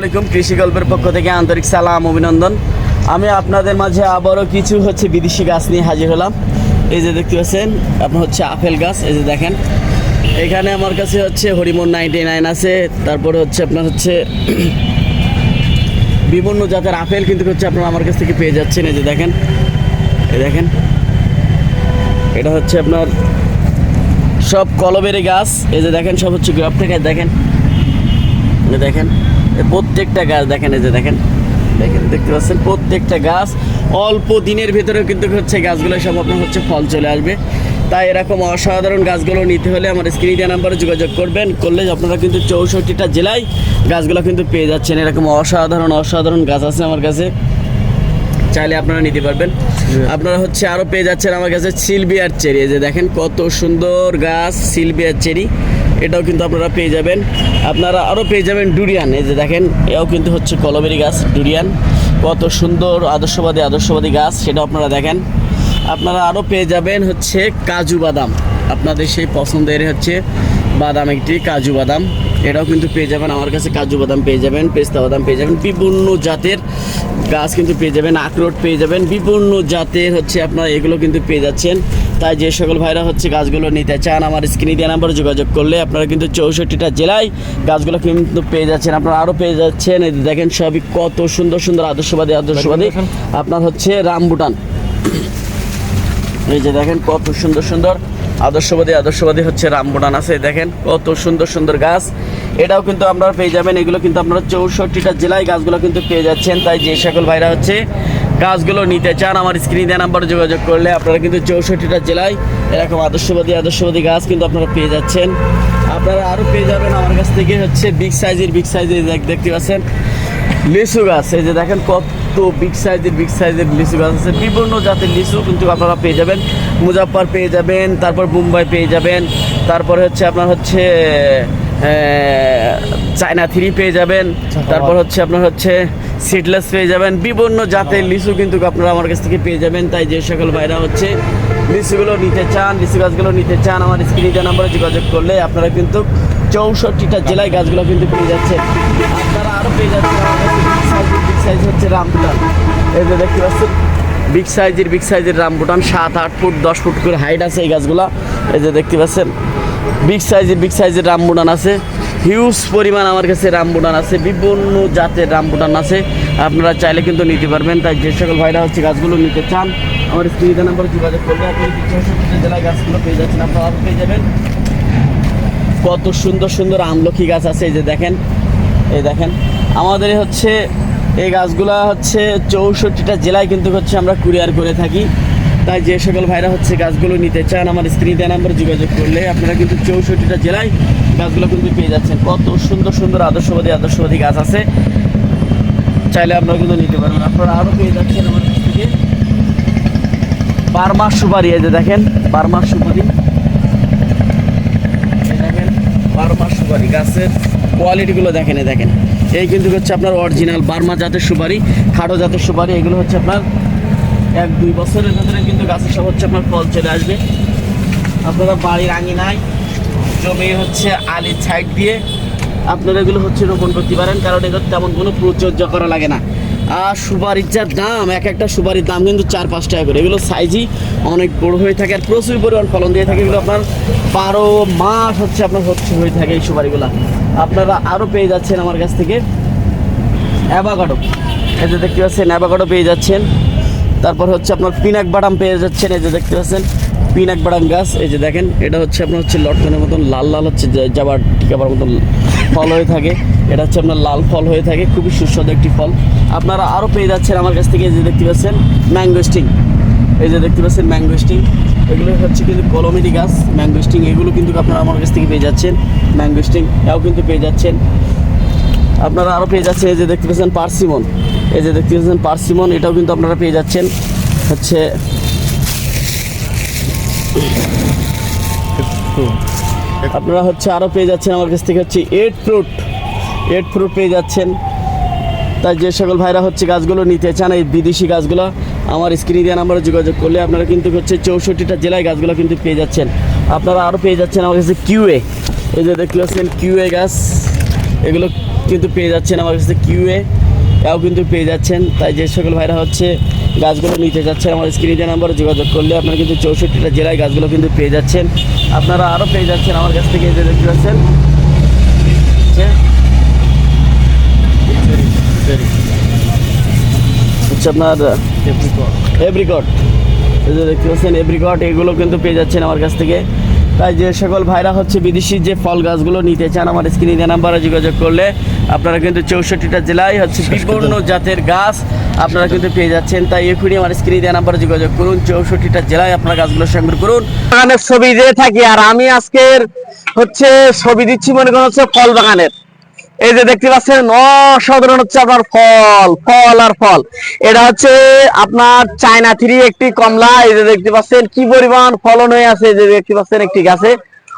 আলাইকুম কৃষি গল্পের পক্ষ থেকে আন্তরিক সালাম, অভিনন্দন। আমি আপনাদের মাঝে আবারও কিছু হচ্ছে বিদেশি গাছ নিয়ে হাজির হলাম। এই যে দেখতে পাচ্ছেন, আপনার হচ্ছে আপেল গাছ, এই যে দেখেন। এখানে আমার কাছে হচ্ছে হরিমন নাইনটি নাইন আছে, তারপরে হচ্ছে আপনার হচ্ছে বিভিন্ন জাতের আপেল কিন্তু হচ্ছে আপনারা আমার কাছ থেকে পেয়ে যাচ্ছেন, এই যে দেখেন। এই দেখেন। এটা হচ্ছে আপনার সব কলবেরি গাছ, এই যে দেখেন, সব হচ্ছে গ্রাফ থেকে, দেখেন। দেখেন। প্রত্যেকটা গাছ দেখেন, এই যে দেখেন দেখেন, দেখতে পাচ্ছেন প্রত্যেকটা গাছ। অল্প দিনের ভিতরে কিন্তু হচ্ছে গাছগুলো সব আপনার হচ্ছে, ফল চলে আসবে। তাই এরকম অসাধারণ গাছগুলো নিতে হলে আমার স্ক্রিন দেওয়া নাম্বারে যোগাযোগ করবেন। করলে আপনারা কিন্তু চৌষট্টিটা জেলায় গাছগুলো কিন্তু পেয়ে যাচ্ছেন। এরকম অসাধারণ অসাধারণ গাছ আছে আমার কাছে। চাইলে আপনারা নিতে পারবেন। আপনারা হচ্ছে আরও পেয়ে যাচ্ছেন আমার কাছে সিলভিয়ার চেরি। এই যে দেখেন কত সুন্দর গাছ, সিলভিয়ার চেরি। এটাও কিন্তু আপনারা পেয়ে যাবেন। আপনারা আরও পেয়ে যাবেন ডুরিয়ান। এই যে দেখেন, এও কিন্তু হচ্ছে কলবেরি গাছ, ডুরিয়ান। কত সুন্দর, আদর্শবাদী আদর্শবাদী গাছ, সেটাও আপনারা দেখেন। আপনারা আরও পেয়ে যাবেন হচ্ছে কাজু বাদাম। আপনাদের সেই পছন্দের হচ্ছে বাদাম একটি কাজু বাদাম। এটাও কিন্তু পেয়ে যাবেন, আমার কাছে কাজু বাদাম পেয়ে যাবেন, পেস্তা বাদাম পেয়ে যাবেন। বিভিন্ন জাতের গাছ কিন্তু পেয়ে যাবেন, আখরোট পেয়ে যাবেন। বিভিন্ন জাতের হচ্ছে আপনারা এগুলো কিন্তু পেয়ে যাচ্ছেন। তাই যে সকল ভাইরা হচ্ছে গাছগুলো নিতে চান আমার স্ক্রিনে দেওয়া নাম্বারে যোগাযোগ করলে আপনারা কিন্তু চৌষট্টিটা জেলায় গাছগুলো কিন্তু পেয়ে যাচ্ছেন। আপনারা আরও পেয়ে যাচ্ছেন। এই দেখেন সবই কত সুন্দর সুন্দর আদর্শবাদী আদর্শবাদী। আপনার হচ্ছে রামবুটান এই যে দেখেন কত সুন্দর সুন্দর আদর্শবাদী আদর্শবাদী হচ্ছে রামবুটান আছে। দেখেন কত সুন্দর সুন্দর গাছ। এটাও কিন্তু আপনারা পেয়ে যাবেন। এগুলো কিন্তু আপনারা চৌষট্টিটা জেলায় গাছগুলো কিন্তু পেয়ে যাচ্ছেন। তাই যে সকল ভাইরা হচ্ছে গাছগুলো নিতে চান, আমার স্ক্রিনে দেওয়া নাম্বারে যোগাযোগ করলে আপনারা কিন্তু চৌষট্টিটা জেলায় এরকম আদর্শবাদী আদর্শবাদী গাছ কিন্তু আপনারা পেয়ে যাচ্ছেন। আপনারা আরও পেয়ে যাবেন আমার কাছ থেকে হচ্ছে বিগ সাইজের বিগ সাইজের দেখতে পাচ্ছেন? লিচু গাছ, এই যে দেখেন কত বিগ সাইজের বিগ সাইজের লিচু গাছ আছে। বিভিন্ন জাতের লিচু কিন্তু আপনারা পেয়ে যাবেন। মুজাফর পেয়ে যাবেন, তারপর মুম্বাই পেয়ে যাবেন, তারপরে হচ্ছে আপনার হচ্ছে চায়না থ্রি পেয়ে যাবেন। তারপর হচ্ছে আপনার হচ্ছে সিডলেস পেয়ে যাবেন। বিভিন্ন জাতের লিচু কিন্তু আপনারা আমার কাছ থেকে পেয়ে যাবেন। তাই যে সকল ভাইরা হচ্ছে লিচুগুলো নিতে চান লিচু গাছগুলো নিতে চান আমার স্ক্রিনে নাম্বারে যোগাযোগ করলে আপনারা কিন্তু চৌষট্টিটা জেলায় গাছগুলো কিন্তু পেয়ে যাচ্ছেন। আপনারা আরও পেয়ে যাচ্ছেন বিগ সাইজ হচ্ছে রামবুটান এই যে দেখতে পাচ্ছেন বিগ সাইজের বিগ সাইজের রামবুটান সাত আট ফুট দশ ফুট করে হাইট আছে এই গাছগুলো। এই যে দেখতে পাচ্ছেন বিগ সাইজের বিগ সাইজের রামবুটান আছে। হিউজ পরিমাণ আমার কাছে রামবুটান আছে। বিভিন্ন জাতের রামবুটান আছে। আপনারা চাইলে কিন্তু নিতে পারবেন। তাই যে সকল ভাইরা হচ্ছে গাছগুলো নিতে চান, আমার স্ক্রিনে নাম্বার যোগাযোগ করলে আপনি জেলায় গাছগুলো পেয়ে যাচ্ছেন। আপনারা পেয়ে যাবেন। কত সুন্দর সুন্দর আমলকি গাছ আছে। এই যে দেখেন, এই দেখেন। আমাদের হচ্ছে এই গাছগুলা হচ্ছে চৌষট্টিটা জেলায় কিন্তু হচ্ছে আমরা কুরিয়ার করে থাকি। তাই যে সকল ভাইরা হচ্ছে গাছগুলো নিতে চান, আমার স্ক্রিনে দেওয়া নাম্বারে যোগাযোগ করলে আপনারা কিন্তু চৌষট্টিটা জেলায় গাছগুলো কিন্তু পেয়ে যাচ্ছেন। কত সুন্দর সুন্দর, আদর্শবাদী আদর্শবাদী গাছ আছে। চাইলে আপনারা কিন্তু নিতে পারবেন আপনারা আরও পেয়ে যাচ্ছেন আমার কাছ থেকে। বারমাস সুপারি, এই যে দেখেন বারমাস সুপারি। দেখেন, বারমা সুপারি গাছের কোয়ালিটিগুলো দেখেন দেখেন। এই কিন্তু হচ্ছে আপনার অরিজিনাল বার্মা জাতের সুপারি খাটো জাতের সুপারি, এগুলো হচ্ছে আপনার এক, দুই বছরের ভেতরে কিন্তু গাছের সব হচ্ছে আপনার ফল চলে আসবে। আপনারা বাড়ির আঙিনায় জমি হচ্ছে আলির সাইড দিয়ে আপনারা এগুলো হচ্ছে রোপণ করতে পারেন, কারণ এগুলো তেমন কোনো পরিচর্যা করা লাগে না। আর সুপারির যা দাম, এক একটা সুপারির দাম কিন্তু চার, পাঁচ টাকা করে। এগুলো সাইজই অনেক বড় হয়ে থাকে আর প্রচুর পরিমাণ ফলন দিয়ে থাকে। এগুলো আপনার বারো মাস হচ্ছে আপনার হচ্ছে হয়ে থাকে এই সুপারিগুলো। আপনারা আরও পেয়ে যাচ্ছেন আমার কাছ থেকে অ্যাভাকাডো। এতে দেখতে পাচ্ছেন, অ্যাভাকাডো পেয়ে যাচ্ছেন। তারপর হচ্ছে আপনার পিনাক বাদাম পেয়ে যাচ্ছেন, এই যে দেখতে পাচ্ছেন, পিনাক বাদাম গাছ, এই যে দেখেন, এটা হচ্ছে আপনার হচ্ছে লটকনের মতন লাল লাল হচ্ছে যাবার টিকাবার মতন ফল হয়ে থাকে। এটা হচ্ছে আপনার লাল ফল হয়ে থাকে, খুবই সুস্বাদু একটি ফল। আপনারা আরও পেয়ে যাচ্ছেন আমার কাছ থেকে, এই যে দেখতে পাচ্ছেন, ম্যাঙ্গো স্টিং। এই যে দেখতে পাচ্ছেন, ম্যাঙ্গো স্টিং। এগুলো হচ্ছে কিন্তু কলমেরি গাছ, ম্যাঙ্গো স্টিং, এগুলো কিন্তু আপনারা আমার কাছ থেকে পেয়ে যাচ্ছেন, ম্যাঙ্গো স্টিং এও কিন্তু পেয়ে যাচ্ছেন। আপনারা আরও পেয়ে যাচ্ছেন, এই যে দেখতে পাচ্ছেন, পার্সিমন। এই যে দেখতে পাচ্ছেন, পার্সিমন, এটাও কিন্তু আপনারা পেয়ে যাচ্ছেন। হচ্ছে আপনারা হচ্ছে আরও পেয়ে যাচ্ছেন আমার কাছ থেকে হচ্ছে এড ফ্রুট এড ফ্রুট পেয়ে যাচ্ছেন। তাই যে সকল ভাইরা হচ্ছে গাছগুলো নিতে চান, এই বিদেশি গাছগুলো, আমার স্ক্রিনে দেওয়া নাম্বারে যোগাযোগ করলে আপনারা কিন্তু হচ্ছে চৌষট্টিটা জেলায় গাছগুলো কিন্তু পেয়ে যাচ্ছেন। আপনারা আরও পেয়ে যাচ্ছেন আমার কাছে কিউএ এই যে দেখতে পাচ্ছেন কিউএ গাছ, এগুলো কিন্তু পেয়ে যাচ্ছেন আমার কাছে কিউএ এও কিন্তু পেয়ে যাচ্ছেন। তাই যে সকল ভাইরা হচ্ছে গাছগুলো নিতে যাচ্ছেন আমার স্ক্রিনে নাম্বারে যোগাযোগ করলে আপনারা কিন্তু চৌষট্টিটা জেলায় গাছগুলো কিন্তু পেয়ে যাচ্ছেন। আপনারা আরও পেয়ে যাচ্ছেন আমার কাছ থেকে যে দেখতে পাচ্ছেন। হচ্ছে। আপনার এভরিকট এই যে দেখতে পাচ্ছেন এভরিকট এগুলো কিন্তু পেয়ে যাচ্ছেন আমার কাছ থেকে। তাই যে সকল ভাইরা হচ্ছে বিদেশি যে ফল গাছগুলো নিতে চান আমার স্ক্রিনে নাম্বারে যোগাযোগ করলে আপনারা কিন্তু চৌষট্টিটা জেলায় হচ্ছে বিভিন্ন জাতের গাছ আপনারা কিন্তু পেয়ে যাচ্ছেন। তাই এখনই আমার স্ক্রিনে নাম্বারে যোগাযোগ করুন চৌষট্টিটা জেলায় আপনারা গাছগুলো সংগ্রহ করুন। বাগানের ছবি দিয়ে থাকি আর আমি আজকের হচ্ছে ছবি দিচ্ছি মনে করেন হচ্ছে ফল বাগানের। এই যে দেখতে পাচ্ছেন, অসাধারণ হচ্ছে আপনার ফল ফল আর ফল। এটা হচ্ছে আপনার চায়না থ্রি একটি কমলা। এই যে দেখতে পাচ্ছেন, কি পরিমাণ ফলন হয়ে আছে যে দেখতে পাচ্ছেন একটি গাছে।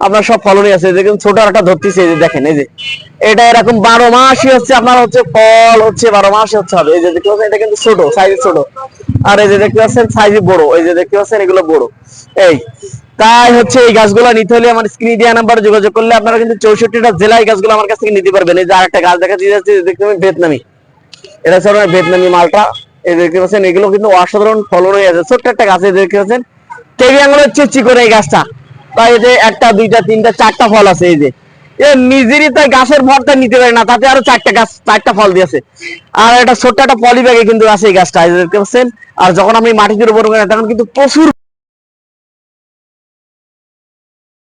আপনার সব ফলনই আছে। দেখুন, ছোট একটা ধরতেছে, এই যে দেখেন, এই যে। এটা এরকম বারো মাসই হচ্ছে, আপনার হচ্ছে ফল হচ্ছে, বারো মাসই হচ্ছে হবে। এই যে দেখতে পাচ্ছেন, এটা কিন্তু ছোট সাইজ ছোট। আর এই যে দেখতে পাচ্ছেন সাইজ বড়। এই যে দেখতে পাচ্ছেন, এগুলো বড়। এই, তাই হচ্ছে এই গাছগুলো নিতে হলে আমার স্ক্রিন দেওয়া নাম্বার যোগাযোগ করলে আপনারা কিন্তু চৌষট্টিটা জেলায় গাছগুলো আমার কাছ থেকে নিতে পারবেন। এই যে আরেকটা গাছ দেখা যাচ্ছে যে দেখতে পাবেন ভিয়েতনামি। এটা হচ্ছে আপনার ভিয়েতনামি মালটা। এই দেখতে পাচ্ছেন, এগুলো কিন্তু অসাধারণ ফলন হয়ে আছে। ছোট্ট একটা গাছ, এই যে দেখতে পাচ্ছেন টেবি আঙুলের চেয়ে চিকন এই গাছটা। তাই এই যে একটা, দুইটা, তিনটা, চারটা ফল আছে, এই যে। নিজেরই তাই গাছের ভরটা নিতে পারে না, তাতে আরও চারটা গাছ, চারটা ফল দিয়েছে আর একটা ছোট্ট একটা পলি ব্যাগে কিন্তু আছে এই গাছটা দেখতে পাচ্ছেন? আর যখন আমি মাটিতে রোপণ করি তখন কিন্তু প্রচুর